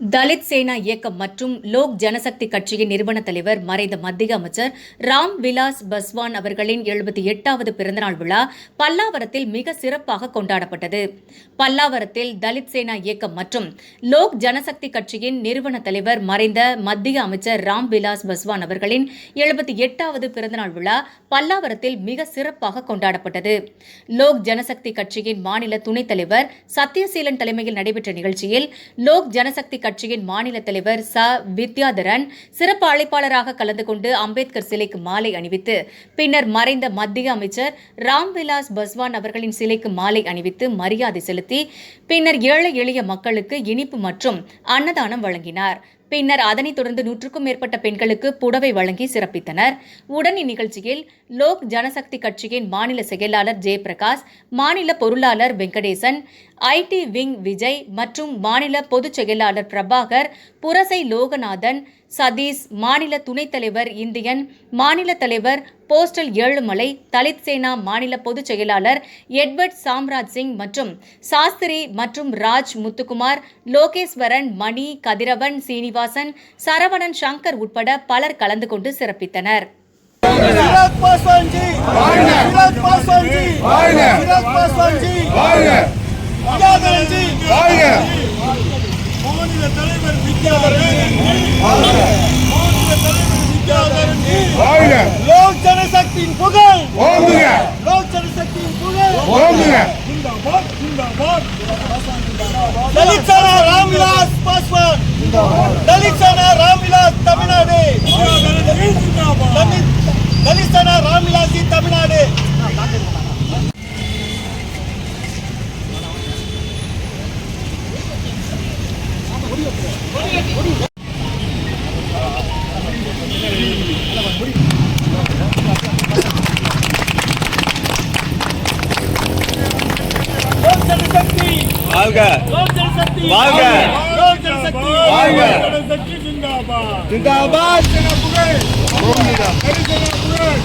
தலித் சேனா இயக்கம் மற்றும் லோக் ஜனசக்தி கட்சியின் நிறுவன தலைவர் மறைந்த மத்திய அமைச்சர் ராம் விலாஸ் பஸ்வான் அவர்களின் எழுபத்தி எட்டாவது பிறந்தநாள் விழா பல்லாவரத்தில் மிக சிறப்பாக கொண்டாடப்பட்டது. பல்லாவரத்தில் தலித் சேனா இயக்கம் மற்றும் லோக் ஜனசக்தி கட்சியின் நிறுவன தலைவர் மறைந்த மத்திய அமைச்சர் ராம் விலாஸ் பஸ்வான் அவர்களின் எழுபத்தி எட்டாவது பிறந்தநாள் விழா பல்லாவரத்தில் மிக சிறப்பாக கொண்டாடப்பட்டது. லோக் ஜனசக்தி கட்சியின் மாநில துணைத் தலைவர் சத்யசீலன் தலைமையில் நடைபெற்ற நிகழ்ச்சியில் லோக் ஜனசக்தி கட்சியின் மாநில தலைவர் ச. வித்யாதரன் சிறப்பு அழைப்பாளராக கலந்து கொண்டு அம்பேத்கர் சிலைக்கு மாலை அணிவித்து பின்னர் மறைந்த மத்திய அமைச்சர் ராம்விலாஸ் பஸ்வான் அவர்களின் சிலைக்கு மாலை அணிவித்து மரியாதை செலுத்தி பின்னர் ஏழை எளிய மக்களுக்கு இனிப்பு மற்றும் அன்னதானம் வழங்கினார். பின்னர் அதனைத் தொடர்ந்து நூற்றுக்கும் மேற்பட்ட பெண்களுக்கு புடவை வழங்கி சிறப்பித்தனர். உடன் இந்நிகழ்ச்சியில் லோக் ஜனசக்தி கட்சியின் மாநில செயலாளர் ஜெயபிரகாஷ் மாநில பொருளாளர் வெங்கடேசன் ஐடி விங் விஜய் மற்றும் மாநில பொதுச் செயலாளர் பிரபாகர் புரசை லோகநாதன் சதீஷ் மாநில துணைத் தலைவர் இந்தியன் மாநில தலைவர் போஸ்டல் ஏழுமலை தலித் சேனா மாநில பொதுச் செயலாளர் எட்வர்ட் சாம்ராஜ் சிங் மற்றும் சாஸ்திரி மற்றும் ராஜ் முத்துக்குமார் லோகேஸ்வரன் மணி கதிரவன் சீனிவாசன் சரவணன் சங்கர் உட்பட பலர் கலந்து கொண்டு சிறப்பித்தனர். பாஸ்வான் ஜி பாஸ்வான் ஜி பாஸ்வான் ஜி மாநில தலைவர் மாநில தலைவர் லோக் ஜனசக்தியின் புகழ் லோக் ஜனசக்தியின் புகழ் ஜிந்தாபாத் ஜிந்தாபாத் தலித் சேனா ராம்விலாஸ் பாஸ்வான் தலித் சேனா ராம்விலாஸ் தமிழ்நாடு தலித் தலித் சேனா ராம்விலாஸ் ஜி தமிழ்நாடு லோக் ஜனசக்தி வாழ்க லோக் ஜனசக்தி வாழ்க. லோக் ஜனசக்தி வாழ்க. ஜனசக்தி ஜிந்தாபாத் ஜிந்தாபாத் சேனா புகழ் தலித் சேனா புகழ்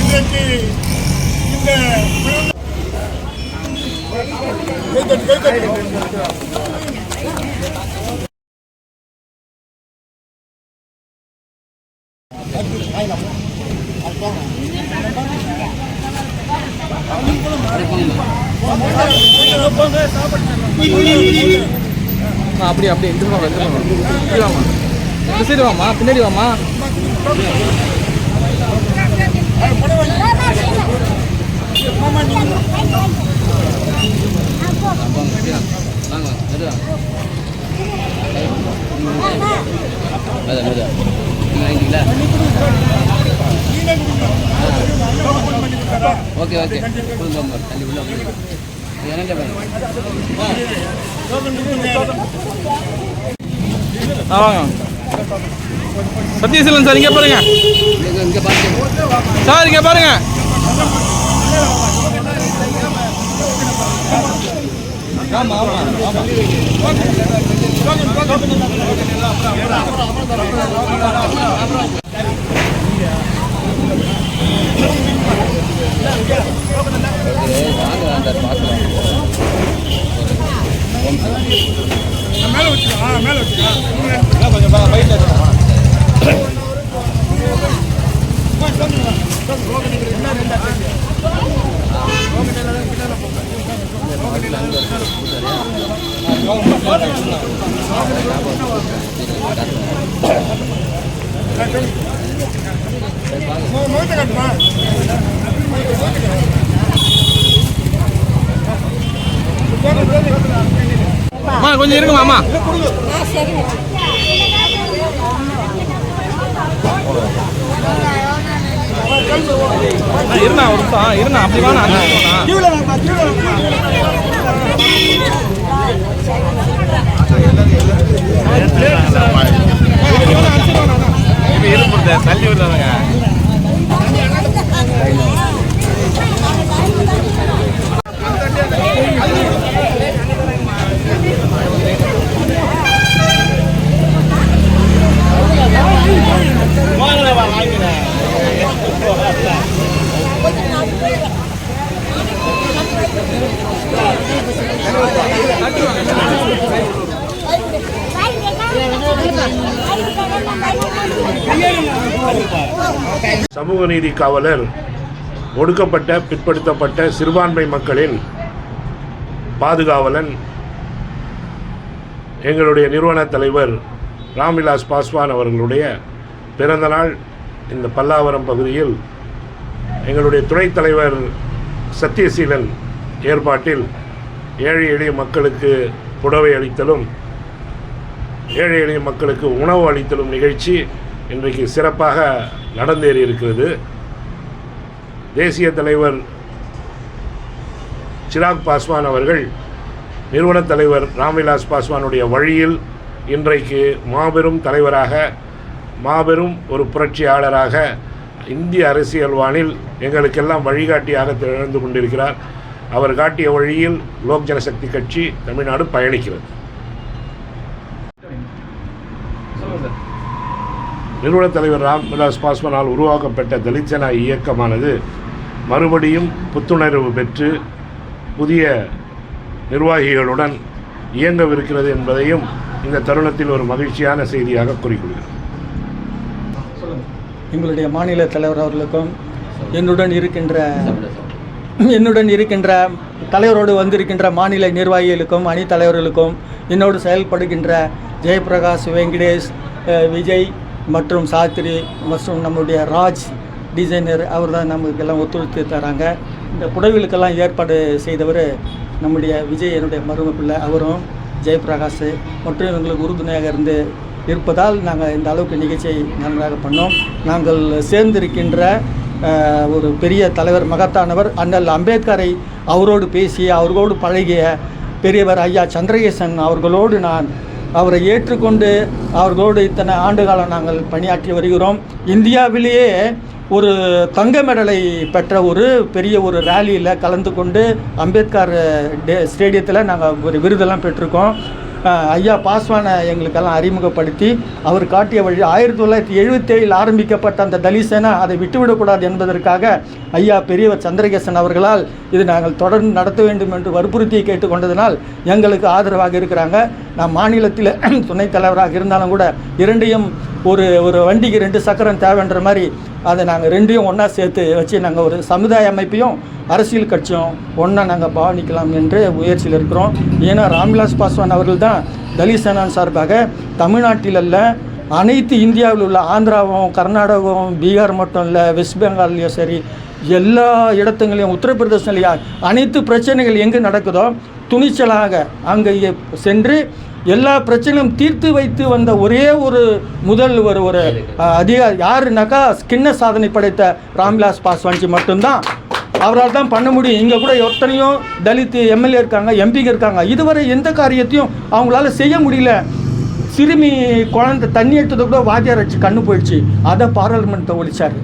இன்றைக்கு இந்த கைத்தட்டு கைத்தட்டு அப்படியே அப்படியே இந்த வாமா இந்த வாமா இப்படி வாமா இந்த சைடு வாமா பின்னாடி வாமா வாங்க ஓகே ஓகே வாங்க. தள்ளி உள்ள வாங்க. ஆ சத்யசீலன் சார் இங்கே பாருங்க சார் இங்கே பாருங்க ஆமா ஆமா ஆமா மேல வச்சுக்கோ கொஞ்சம் இருக்கு மாமா. இருந்தா இருண்ணா ஒரு இருந்தா இருண்ணா அப்படி வாங்க தள்ளி விடுறாங்க சமூக நீதி காவலர் ஒடுக்கப்பட்ட பிற்படுத்தப்பட்ட சிறுபான்மை மக்களின் பாதுகாவலன் எங்களுடைய நிறுவன தலைவர் ராம்விலாஸ் பாஸ்வான் அவர்களுடைய பிறந்தநாள் இந்த பல்லாவரம் பகுதியில் எங்களுடைய துணைத் தலைவர் சத்யசீலன் ஏற்பாட்டில் ஏழை எளிய மக்களுக்கு புடவை அளித்தலும் ஏழை எளிய மக்களுக்கு உணவு அளித்தலும் நிகழ்ச்சி இன்றைக்கு சிறப்பாக நடந்தேறி இருக்கிறது. தேசிய தலைவர் சிராக் பாஸ்வான் அவர்கள் நிறுவனத் தலைவர் ராம்விலாஸ் பாஸ்வானுடைய வழியில் இன்றைக்கு மாபெரும் தலைவராக மாபெரும் ஒரு புரட்சியாளராக இந்திய அரசியல்வானில் எங்களுக்கெல்லாம் வழிகாட்டியாக திகழ்ந்து கொண்டிருக்கிறார். அவர் காட்டிய வழியில் லோக் ஜனசக்தி கட்சி தமிழ்நாடு பயணிக்கிறது சொல்லுங்கள் சார் நிறுவனத் தலைவர் ராம்விலாஸ் பாஸ்வானால் உருவாக்கப்பட்ட தலிச்சன இயக்கமானது மறுபடியும் புத்துணர்வு பெற்று புதிய நிர்வாகிகளுடன் இயங்கவிருக்கிறது என்பதையும் இந்த தருணத்தில் ஒரு மகிழ்ச்சியான செய்தியாக கூறிக்கொள்கிறோம். எங்களுடைய மாநில தலைவர் அவர்களுக்கும் என்னுடன் இருக்கின்ற என்னுடன் இருக்கின்ற தலைவரோடு வந்திருக்கின்ற மாநில நிர்வாகிகளுக்கும் அணி தலைவர்களுக்கும் என்னோடு செயல்படுகின்ற ஜெயபிரகாஷ் வெங்கடேஷ் விஜய் மற்றும் சாத்திரி மற்றும் நம்முடைய ராஜ் டிசைனர் அவர் தான் நமக்கு எல்லாம் ஒத்துழைத்து தராங்க. இந்த புடவைகளுக்கெல்லாம் ஏற்பாடு செய்தவர் நம்முடைய விஜய் என்னுடைய மரும பிள்ளை. அவரும் ஜெயபிரகாஷ் மற்றும் எங்களுக்கு உறுதுணையாக இருந்து இருப்பதால் நாங்கள் இந்த அளவுக்கு நிகழ்ச்சியை நன்றாக பண்ணோம். நாங்கள் சேர்ந்திருக்கின்ற ஒரு பெரிய தலைவர் மகத்தானவர் அண்ணல் அம்பேத்கரை அவரோடு பேசி அவர்களோடு பழகிய பெரியவர் ஐயா சந்திரகேசன் அவர்களோடு நான் அவரை ஏற்றுக்கொண்டு அவர்களோடு இத்தனை ஆண்டு காலம் நாங்கள் பணியாற்றி வருகிறோம். இந்தியாவிலேயே ஒரு தங்க மெடலை பெற்ற ஒரு பெரிய ஒரு ரேலியில் கலந்து கொண்டு அம்பேத்கர் டே ஸ்டேடியத்தில் நாங்கள் ஒரு விருதெல்லாம் பெற்றிருக்கோம். ஐயா பாஸ்வானை எங்களுக்கெல்லாம் அறிமுகப்படுத்தி அவர் காட்டிய வழி ஆயிரத்தி தொள்ளாயிரத்தி எழுபத்தேழில் ஆரம்பிக்கப்பட்ட அந்த தலிசேனா அதை விட்டுவிடக்கூடாது என்பதற்காக ஐயா பெரியவர் சந்திரகேசன் அவர்களால் இது நாங்கள் தொடர்ந்து நடத்த வேண்டும் என்று வற்புறுத்தி கேட்டுக்கொண்டதனால் எங்களுக்கு ஆதரவாக இருக்கிறாங்க. நான் மாநிலத்தில் துணைத் தலைவராக இருந்தாலும் கூட இரண்டையும் ஒரு ஒரு வண்டிக்கு ரெண்டு சக்கரம் தேவைன்ற மாதிரி அதை நாங்கள் ரெண்டையும் ஒன்றா சேர்த்து வச்சு நாங்கள் ஒரு சமுதாய அமைப்பையும் அரசியல் கட்சியும் ஒன்றா நாங்கள் பாவனிக்கலாம் என்று முயற்சியில் இருக்கிறோம். ஏன்னா ராம்விலாஸ் பாஸ்வான் அவர்கள் தான் தலித் சேனான் சார்பாக தமிழ்நாட்டில் அல்ல அனைத்து இந்தியாவில் உள்ள ஆந்திராவும் கர்நாடகாவும் பீகார் மட்டும் இல்லை வெஸ்ட் பெங்கால்லையும் சரி எல்லா இடத்துங்களையும் உத்தரப்பிரதேசலையும் அனைத்து பிரச்சனைகள் எங்கே நடக்குதோ துணிச்சலாக அங்கே சென்று எல்லா பிரச்சனையும் தீர்த்து வைத்து வந்த ஒரே ஒரு முதல் ஒரு ஒரு அதிகார். அதிகாரி யாருனாக்கா கிண்ண சாதனை படைத்த ராம்விலாஸ் பாஸ்வான்ஜி மட்டும்தான். அவரால் தான் பண்ண முடியும். இங்கே கூட எத்தனையோ தலித் எம்எல்ஏ இருக்காங்க எம்பிங்க இருக்காங்க. இதுவரை எந்த காரியத்தையும் அவங்களால செய்ய முடியல. சிறுமி குழந்தை தண்ணி எடுத்தது கூட வாத்தியார் வச்சு கண்ணு போயிடுச்சு. அதை பாராளுமன்றத்தை ஒழிச்சார்.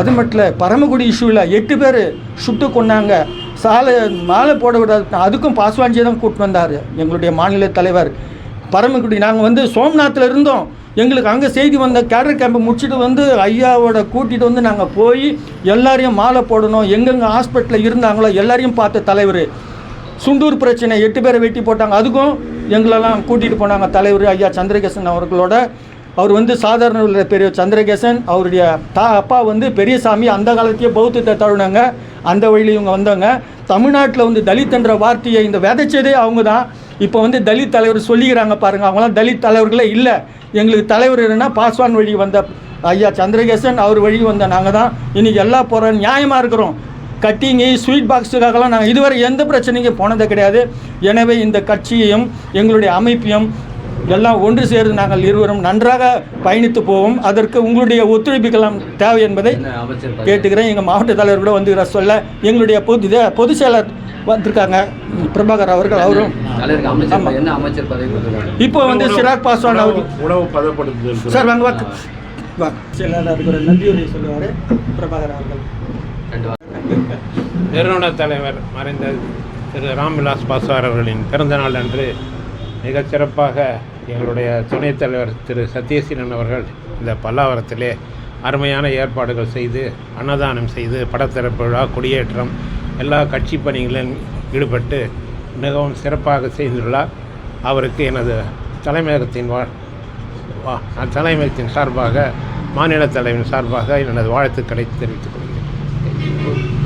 அது மட்டும் இல்லை பரமக்குடி இஷ்யூவில் எட்டு பேர் சுட்டு கொன்னாங்க. சாலை மாலை போட விடாது அதுக்கும் பாஸ்வான்ஜி தான் கூப்பிட்டு வந்தார் எங்களுடைய மாநில தலைவர் பரமக்குடி. நாங்கள் வந்து சோம்நாத்தில் இருந்தோம். எங்களுக்கு அங்கே செய்தி வந்த கேடர் கேம்பை முடிச்சுட்டு வந்து ஐயாவோட கூட்டிகிட்டு வந்து நாங்கள் போய் எல்லாரையும் மாலை போடணும். எங்கெங்கே ஹாஸ்பிட்டலில் இருந்தாங்களோ எல்லாரையும் பார்த்த தலைவர். சுண்டூர் பிரச்சனை எட்டு பேரை வெட்டி போட்டாங்க. அதுக்கும் எங்களெல்லாம் கூட்டிகிட்டு போனாங்க தலைவர் ஐயா சந்திரகேசன் அவர்களோட. அவர் வந்து சாதாரண பெரிய சந்திரகேசன். அவருடைய தா அப்பா வந்து பெரியசாமி. அந்த காலத்தையே பௌத்தத்தை தழுவினாங்க. அந்த வழியில் இவங்க வந்தவங்க தமிழ்நாட்டில் வந்து தலித் என்ற வார்த்தையை இந்த விதைச்சதே அவங்க தான் இப்போ வந்து தலித் தலைவர் சொல்லிக்கிறாங்க பாருங்கள் அவங்களாம் தலித் தலைவர்களே இல்லை. எங்களுக்கு தலைவர் என்னன்னா பாஸ்வான் வழி வந்த ஐயா சந்திரகேசன் அவர் வழி வந்த நாங்கள் தான். இன்றைக்கி எல்லா போகிற நியாயமாக இருக்கிறோம். கட்டிங்கு ஸ்வீட் பாக்ஸுக்காகலாம் நாங்கள் இதுவரை எந்த பிரச்சனைக்கும் போனதே கிடையாது. எனவே இந்த கட்சியையும் எங்களுடைய அமைப்பையும் எல்லாம் ஒன்று சேர்ந்து நாங்கள் இருவரும் நன்றாக பயணித்து போவோம். அதற்கு உங்களுடைய ஒத்துழைப்புக்கெல்லாம் தேவை என்பதை கேட்டுக்கிறேன். எங்கள் மாவட்ட தலைவர் கூட வந்து சொல்ல எங்களுடைய பொது இத பொதுச் செயலர் வந்திருக்காங்க. பிரபாகர் அவர்கள் அவரும். இப்போ வந்து சிராக் பாஸ்வான் அவர்கள். சார் வாங்க வாங்க. வாங்க செயலாளருக்கு ஒரு நன்றியுரை சொல்லுவார் பிரபாகர் அவர்கள். ரெண்டு வாரம் நிறுவன தலைவர் மறைந்த திரு ராம்விலாஸ் பாஸ்வார் அவர்களின் பிறந்த நாள் அன்று மிகச்சிறப்பாக எங்களுடைய துணைத் தலைவர் திரு சத்யசீலன் அவர்கள் இந்த பல்லாவரத்திலே அருமையான ஏற்பாடுகள் செய்து அன்னதானம் செய்து படத்திறப்பு விழா கொடியேற்றம் எல்லா கட்சி பணிகளிலும் ஈடுபட்டு மிகவும் சிறப்பாக செய்துள்ளார். அவருக்கு எனது தலைமையகத்தின் வா வா தலைமையகத்தின் சார்பாக மாநில தலைவரின் சார்பாக எனது வாழ்த்துக்களை தெரிவித்துக் கொள்கிறேன்.